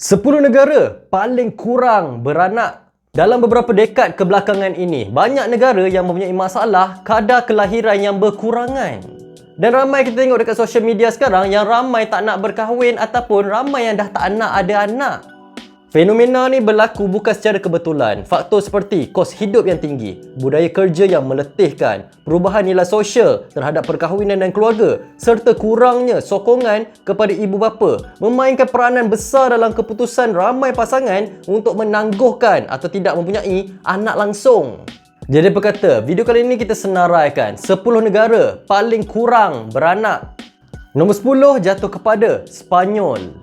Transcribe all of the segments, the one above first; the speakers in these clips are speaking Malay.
10 negara paling kurang beranak dalam beberapa dekad kebelakangan ini, banyak negara yang mempunyai masalah kadar kelahiran yang berkurangan. Dan ramai kita tengok dekat social media sekarang yang ramai tak nak berkahwin ataupun ramai yang dah tak nak ada anak. Fenomena ni berlaku bukan secara kebetulan. Faktor seperti kos hidup yang tinggi, budaya kerja yang meletihkan, perubahan nilai sosial terhadap perkahwinan dan keluarga, serta kurangnya sokongan kepada ibu bapa memainkan peranan besar dalam keputusan ramai pasangan untuk menangguhkan atau tidak mempunyai anak langsung. Jadi berkata, video kali ini kita senaraikan 10 negara paling kurang beranak. Nombor 10 jatuh kepada Spanyol.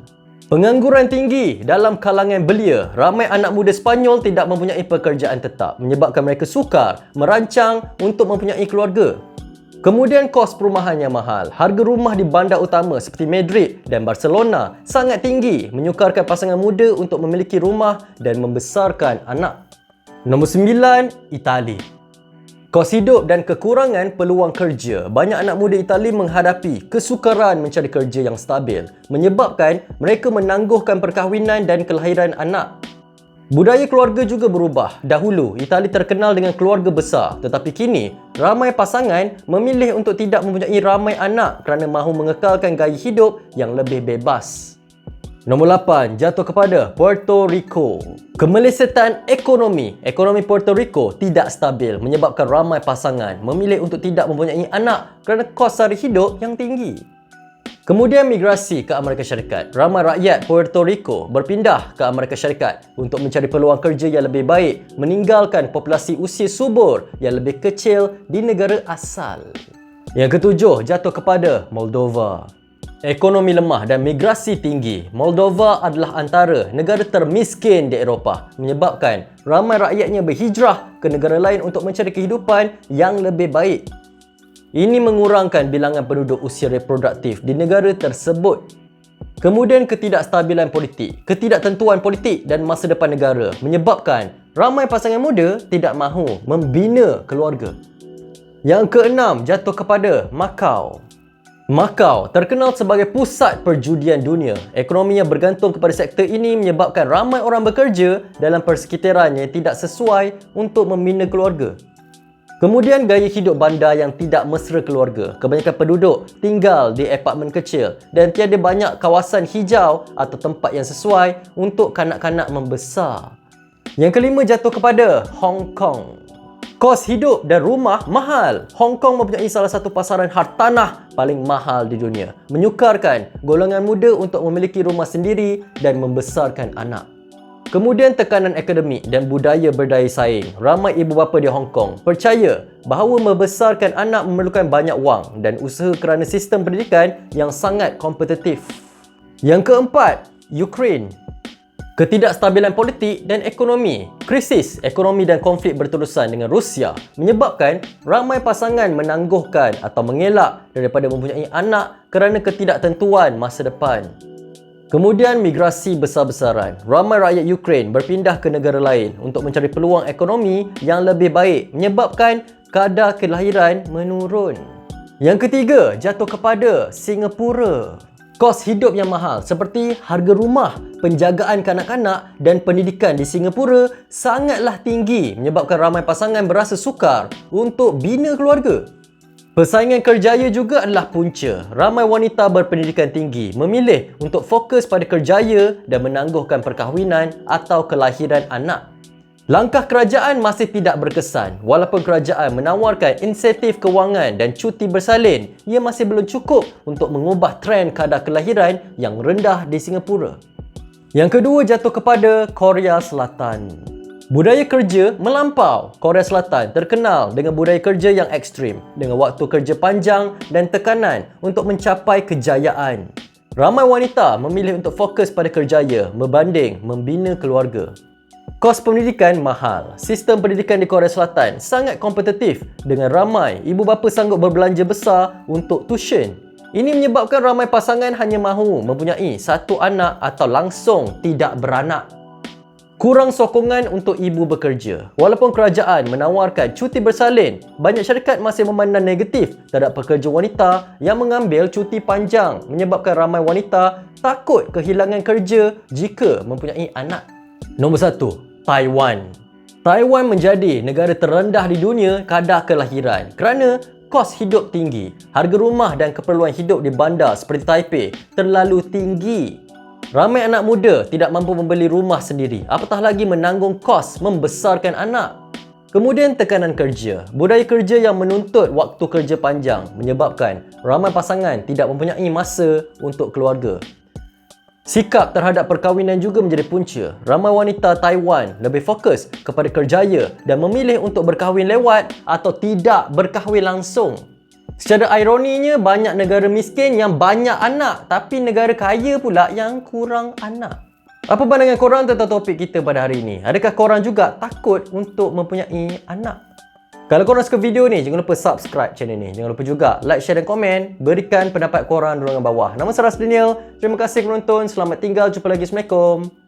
Pengangguran tinggi dalam kalangan belia, ramai anak muda Spanyol tidak mempunyai pekerjaan tetap menyebabkan mereka sukar merancang untuk mempunyai keluarga. Kemudian kos perumahan yang mahal. Harga rumah di bandar utama seperti Madrid dan Barcelona sangat tinggi menyukarkan pasangan muda untuk memiliki rumah dan membesarkan anak. Nombor 9, Itali. Kos hidup dan kekurangan peluang kerja, banyak anak muda Itali menghadapi kesukaran mencari kerja yang stabil menyebabkan mereka menangguhkan perkahwinan dan kelahiran anak. Budaya keluarga juga berubah. Dahulu, Itali terkenal dengan keluarga besar tetapi kini, ramai pasangan memilih untuk tidak mempunyai ramai anak kerana mahu mengekalkan gaya hidup yang lebih bebas. Nombor 8 jatuh kepada Puerto Rico. Kemelesetan ekonomi. Ekonomi Puerto Rico tidak stabil menyebabkan ramai pasangan memilih untuk tidak mempunyai anak kerana kos sara hidup yang tinggi. Kemudian migrasi ke Amerika Syarikat. Ramai rakyat Puerto Rico berpindah ke Amerika Syarikat untuk mencari peluang kerja yang lebih baik, meninggalkan populasi usia subur yang lebih kecil di negara asal. Yang ketujuh jatuh kepada Moldova. Ekonomi lemah dan migrasi tinggi, Moldova adalah antara negara termiskin di Eropah menyebabkan ramai rakyatnya berhijrah ke negara lain untuk mencari kehidupan yang lebih baik. Ini mengurangkan bilangan penduduk usia reproduktif di negara tersebut. Kemudian ketidakstabilan politik, ketidaktentuan politik dan masa depan negara menyebabkan ramai pasangan muda tidak mahu membina keluarga. Yang keenam jatuh kepada Macau. Macau terkenal sebagai pusat perjudian dunia. Ekonominya bergantung kepada sektor ini menyebabkan ramai orang bekerja dalam persekitarannya tidak sesuai untuk membina keluarga. Kemudian gaya hidup bandar yang tidak mesra keluarga. Kebanyakan penduduk tinggal di apartmen kecil dan tiada banyak kawasan hijau atau tempat yang sesuai untuk kanak-kanak membesar. Yang kelima jatuh kepada Hong Kong. Kos hidup dan rumah mahal. Hong Kong mempunyai salah satu pasaran hartanah paling mahal di dunia. Menyukarkan golongan muda untuk memiliki rumah sendiri dan membesarkan anak. Kemudian tekanan akademik dan budaya berdaya saing. Ramai ibu bapa di Hong Kong percaya bahawa membesarkan anak memerlukan banyak wang dan usaha kerana sistem pendidikan yang sangat kompetitif. Yang keempat, Ukraine Ketidakstabilan politik dan ekonomi, krisis ekonomi dan konflik berterusan dengan Rusia menyebabkan ramai pasangan menangguhkan atau mengelak daripada mempunyai anak kerana ketidaktentuan masa depan. Kemudian migrasi besar-besaran. Ramai rakyat Ukraine berpindah ke negara lain untuk mencari peluang ekonomi yang lebih baik menyebabkan kadar kelahiran menurun. Yang ketiga, jatuh kepada Singapura. Kos hidup yang mahal seperti harga rumah, penjagaan kanak-kanak dan pendidikan di Singapura sangatlah tinggi menyebabkan ramai pasangan berasa sukar untuk bina keluarga. Persaingan kerjaya juga adalah punca. Ramai wanita berpendidikan tinggi memilih untuk fokus pada kerjaya dan menangguhkan perkahwinan atau kelahiran anak. Langkah kerajaan masih tidak berkesan. Walaupun kerajaan menawarkan insentif kewangan dan cuti bersalin, ia masih belum cukup untuk mengubah trend kadar kelahiran yang rendah di Singapura. Yang kedua jatuh kepada Korea Selatan. Budaya kerja melampau. Korea Selatan terkenal dengan budaya kerja yang ekstrim dengan waktu kerja panjang dan tekanan untuk mencapai kejayaan. Ramai wanita memilih untuk fokus pada kerjaya berbanding membina keluarga. Kos pendidikan mahal. Sistem pendidikan di Korea Selatan sangat kompetitif dengan ramai ibu bapa sanggup berbelanja besar untuk tuition. Ini menyebabkan ramai pasangan hanya mahu mempunyai satu anak atau langsung tidak beranak. Kurang sokongan untuk ibu bekerja. Walaupun kerajaan menawarkan cuti bersalin, banyak syarikat masih memandang negatif terhadap pekerja wanita yang mengambil cuti panjang menyebabkan ramai wanita takut kehilangan kerja jika mempunyai anak. Nombor Taiwan. Taiwan menjadi negara terendah di dunia kadar kelahiran kerana kos hidup tinggi. Harga rumah dan keperluan hidup di bandar seperti Taipei terlalu tinggi. Ramai anak muda tidak mampu membeli rumah sendiri, apatah lagi menanggung kos membesarkan anak. Kemudian tekanan kerja. Budaya kerja yang menuntut waktu kerja panjang menyebabkan ramai pasangan tidak mempunyai masa untuk keluarga. Sikap terhadap perkahwinan juga menjadi punca. Ramai wanita Taiwan lebih fokus kepada kerjaya dan memilih untuk berkahwin lewat atau tidak berkahwin langsung. Secara ironinya, banyak negara miskin yang banyak anak tapi negara kaya pula yang kurang anak. Apa pandangan korang tentang topik kita pada hari ini? Adakah korang juga takut untuk mempunyai anak? Kalau korang suka video ni, jangan lupa subscribe channel ni. Jangan lupa juga like, share dan komen. Berikan pendapat korang di ruangan bawah. Nama saya Ras Daniel. Terima kasih menonton. Selamat tinggal. Jumpa lagi. Assalamualaikum.